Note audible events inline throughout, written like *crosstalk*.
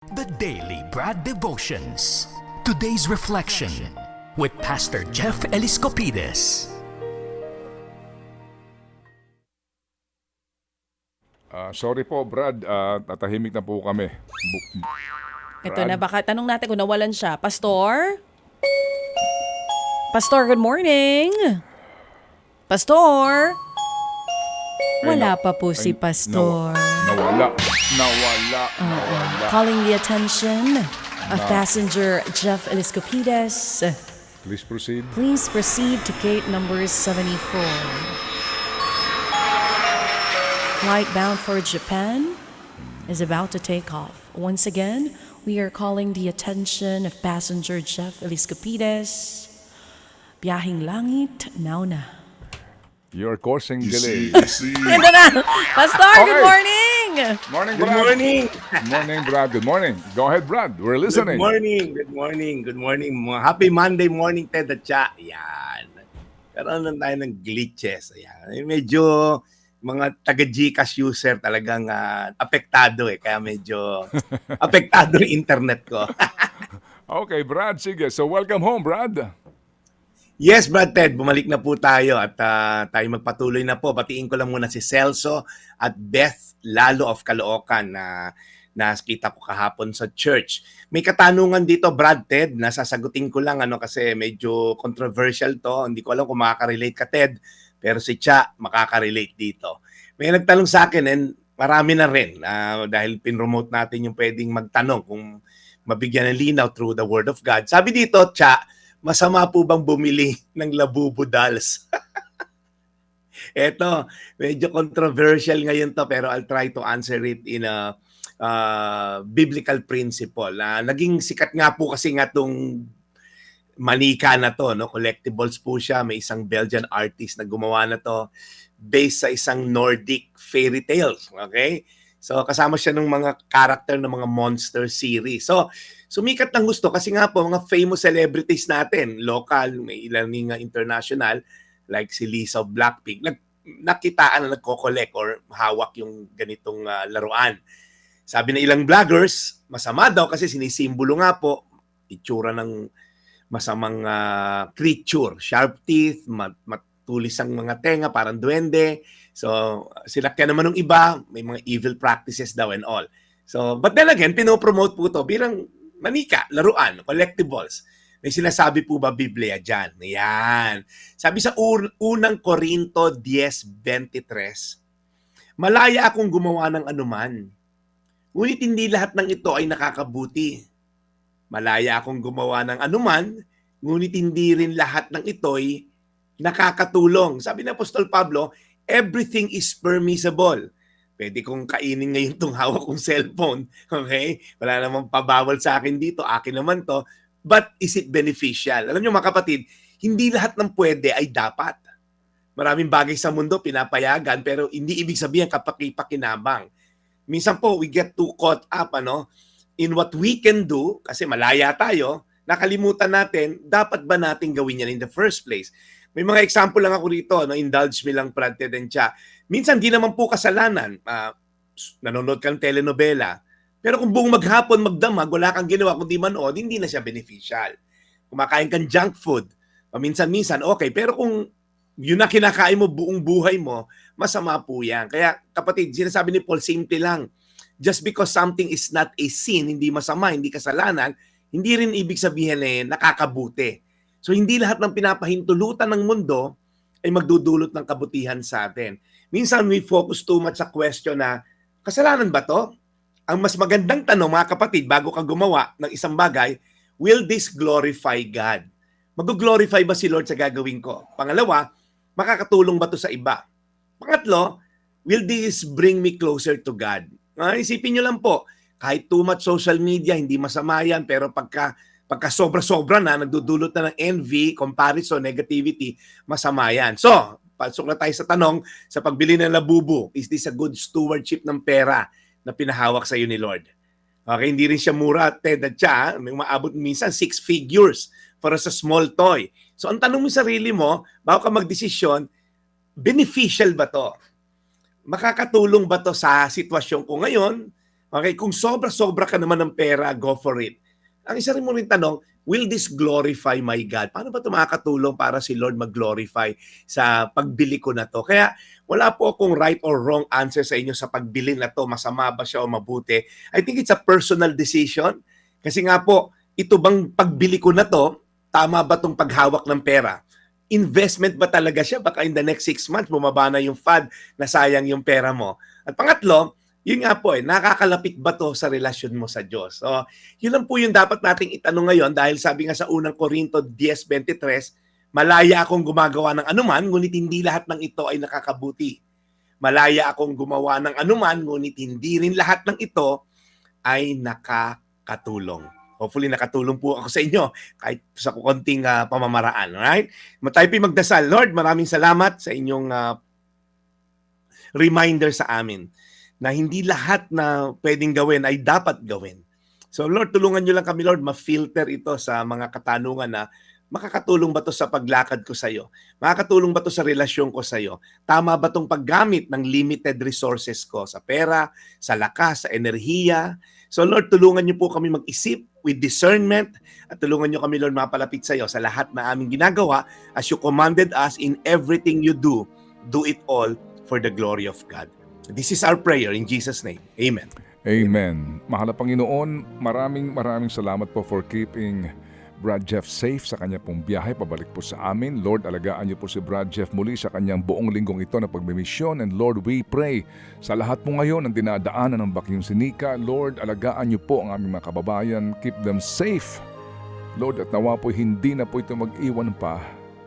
The Daily Brad Devotions. Today's reflection with Pastor Jeff Eliscopides. Ah, sorry po, Brad. Ah, tatahimik na po kami. Bu- Ito na, baka tanong natin kung nawalan siya. Pastor? Pastor, good morning. Pastor? Wala pa po si ay, Pastor. nawala. Nawala. Nawala. Calling the attention of passenger Jeff Eliscopides. Please proceed. Please proceed to gate number 74. Flight bound for Japan is about to take off. Once again, we are calling the attention of passenger Jeff Eliscopides. Biyahing langit, now na. You're causing delay. Ito na! *laughs* Pastor, good Okay. morning! Morning, Good Brad. morning. Good *laughs* morning, Brad. Good morning. Go ahead, Brad. We're Good listening. morning. Good morning. Good morning. Happy Monday morning, Ted at Cha. Yan. Karoon lang tayo ng glitches. Ayan. Eh, Medyo mga taga-Gcash user talagang ah, apektado eh. Kaya medyo *laughs* apektado yung internet ko. *laughs* Okay, Brad. Sige. So, welcome home, Brad. Yes, Brad Ted. Bumalik na po tayo at ah, tayo magpatuloy na po. Batiin ko lang muna si Celso at Beth Lalo of Caloocan na nakita ko kahapon sa church. May katanungan dito, Brad Ted, na sasagutin ko lang ano kasi medyo controversial to. Hindi ko alam kung makaka-relate ka, Ted. Pero si Cha makaka-relate dito. May nagtanong sa akin and marami na rin ah, dahil pinromote natin yung pwedeng magtanong kung mabigyan ng linaw through the Word of God. Sabi dito, Cha, masama po bang bumili *laughs* ng labubo dolls? *laughs* Eto, medyo controversial ngayon to pero I'll try to answer it in a uh, biblical principle. na naging sikat nga po kasi nga tong manika na to, no? collectibles po siya. May isang Belgian artist na gumawa na to based sa isang Nordic fairy tales. Okay? So kasama siya ng mga character ng mga monster series. So sumikat ng gusto kasi nga po mga famous celebrities natin, local, may ilan nga international, like si Lisa of Blackpink, nag, nakitaan na nagko-collect or hawak yung ganitong ah, laruan. Sabi ng ilang vloggers, masama daw kasi sinisimbolo nga po itsura ng masamang ah, creature, sharp teeth, mat- matulis ang mga tenga, parang duwende. So, sila kaya naman ng iba, may mga evil practices daw and all. So, but then again, pinopromote po to bilang manika, laruan, collectibles. May sinasabi po ba Biblia dyan? Yan. Sabi sa un- unang Korinto 10.23, Malaya akong gumawa ng anuman. Ngunit hindi lahat ng ito ay nakakabuti. Malaya akong gumawa ng anuman, ngunit hindi rin lahat ng ito'y nakakatulong. Sabi ng Apostol Pablo, everything is permissible. Pwede kong kainin ngayon itong hawak kong cellphone. *laughs* Okay? Wala namang pabawal sa akin dito. Akin naman to. But is it beneficial? Alam niyo mga kapatid, hindi lahat ng pwede ay dapat. Maraming bagay sa mundo pinapayagan pero hindi ibig sabihin kapaki-pakinabang. Minsan po we get too caught up ano in what we can do kasi malaya tayo, nakalimutan natin dapat ba nating gawin yan in the first place. May mga example lang ako rito, no, indulge me lang Brad Ted and Cha. Minsan di naman po kasalanan. Ah, nanonood kang telenovela, pero kung buong maghapon magdamag, wala kang ginawa kundi manood, hindi na siya beneficial. Kumakain kang junk food, paminsan-minsan, okay. Pero kung yun na kinakain mo buong buhay mo, masama po yan. Kaya kapatid, sinasabi ni Paul, simple lang. Just because something is not a sin, hindi masama, hindi kasalanan, hindi rin ibig sabihin eh, nakakabuti. So hindi lahat ng pinapahintulutan ng mundo ay magdudulot ng kabutihan sa atin. Minsan we focus too much sa question na, kasalanan ba to? Ang mas magandang tanong mga kapatid, bago ka gumawa ng isang bagay, will this glorify God? Mag-glorify ba si Lord sa gagawin ko? Pangalawa, makakatulong ba to sa iba? Pangatlo, will this bring me closer to God? Ah, isipin nyo lang po, kahit too much social media, hindi masama yan, pero pagka, pagka sobra-sobra na, nagdudulot na ng envy, comparison, negativity, masama yan. So, pasok na tayo sa tanong, sa pagbili ng labubo, is this a good stewardship ng pera na pinahawak sa iyo ni Lord? Okay, hindi rin siya mura, Ted at siya, may maabot minsan six figures for a small toy. So, ang tanong mo sa sarili mo, bago ka magdesisyon, beneficial ba to? Makakatulong ba to sa sitwasyon ko ngayon? Okay, kung sobra-sobra ka naman ng pera, go for it. Ang isa rin mo rin tanong, will this glorify my God? Paano ba ito makakatulong para si Lord mag-glorify sa pagbili ko na to? Kaya wala po akong right or wrong answer sa inyo sa pagbili na to. Masama ba siya o mabuti? I think it's a personal decision. Kasi nga po, ito bang pagbili ko na to, tama ba tong paghawak ng pera? Investment ba talaga siya? Baka in the next six months, bumaba na yung FAD, nasayang yung pera mo. At pangatlo, yun nga po eh, nakakalapit ba to sa relasyon mo sa Diyos? So, yun lang po yung dapat nating itanong ngayon dahil sabi nga sa unang Korinto 10.23, malaya akong gumagawa ng anuman, ngunit hindi lahat ng ito ay nakakabuti. Malaya akong gumawa ng anuman, ngunit hindi rin lahat ng ito ay nakakatulong. Hopefully nakatulong po ako sa inyo kahit sa konting ah, pamamaraan. Alright? Tayo po magdasal. Lord, maraming salamat sa inyong ah, reminder sa amin na hindi lahat na pwedeng gawin ay dapat gawin. So Lord, tulungan nyo lang kami Lord, ma-filter ito sa mga katanungan na makakatulong ba to sa paglakad ko sa iyo? Makakatulong ba to sa relasyon ko sa iyo? Tama ba tong paggamit ng limited resources ko sa pera, sa lakas, sa enerhiya? So Lord, tulungan niyo po kami mag-isip with discernment at tulungan niyo kami Lord mapalapit sa iyo sa lahat na aming ginagawa as you commanded us in everything you do. Do it all for the glory of God. This is our prayer in Jesus' name. Amen. Amen. Mahal na Panginoon, maraming maraming salamat po for keeping Brad Jeff safe sa kanya pong biyahe pabalik po sa amin. Lord, alagaan niyo po si Brad Jeff muli sa kanyang buong linggong ito na pagmimisyon. And Lord, we pray sa lahat po ngayon ang dinadaanan ng Bakyong Sinika. Lord, alagaan niyo po ang aming mga kababayan. Keep them safe. Lord, at nawa po hindi na po ito mag-iwan pa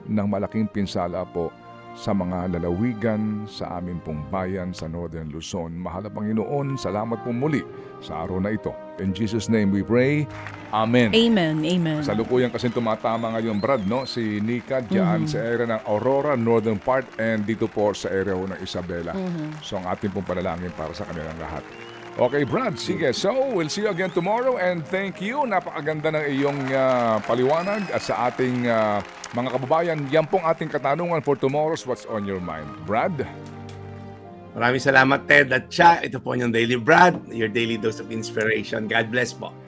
ng malaking pinsala po sa mga lalawigan sa aming pong bayan sa Northern Luzon. Mahal na Panginoon, salamat po muli sa araw na ito. In Jesus' name we pray. Amen. Amen. Amen. Sa lukuyan kasi tumatama ngayon, Brad, no? Si Nika dyan sa area ng Aurora, northern part, and dito po sa area ng Isabela. So ang ating pong panalangin para sa kanilang lahat. Okay, Brad, sige. So, we'll see you again tomorrow and thank you. Napakaganda ng iyong ah, paliwanag at sa ating ah, mga kababayan. Yan pong ating katanungan for tomorrow's What's on Your Mind. Brad? Maraming salamat, Ted. At siya, ito po yung Daily Brad, your daily dose of inspiration. God bless po.